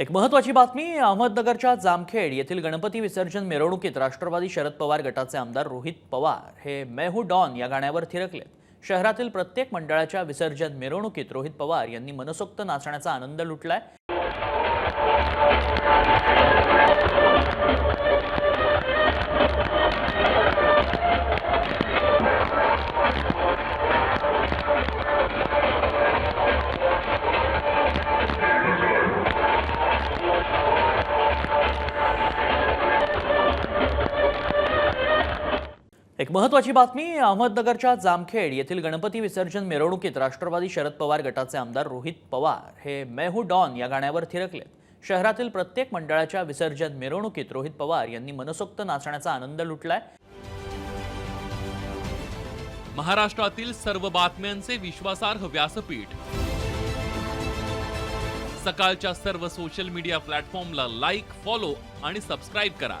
एक महत्वाची बातमी अहमदनगरच्या जामखेड येथील गणपती विसर्जन मिरवणुकीत राष्ट्रवादी शरद पवार गटाचे आमदार रोहित पवार हे मेहू डॉन या गाण्यावर थिरकलेत. शहरातील प्रत्येक मंडळाच्या विसर्जन मिरवणुकीत रोहित पवार यांनी मनसोक्त नाचण्याचा आनंद लुटलाय. एक महत्वाची बातमी अहमदनगरच्या जामखेड येथील गणपती विसर्जन मिरवणुकीत राष्ट्रवादी शरद पवार गटाचे आमदार रोहित पवार हे मेहू डॉन या गाण्यावर थिरकलेत. शहरातील प्रत्येक मंडळाच्या विसर्जन मिरवणुकीत रोहित पवार यांनी मनसोक्त नाचण्याचा आनंद लुटलाय. महाराष्ट्रातील सर्व बातम्यांचे विश्वासार्ह व्यासपीठ. सकाळच्या सर्व सोशल मीडिया प्लॅटफॉर्मला लाईक फॉलो आणि सबस्क्राईब करा.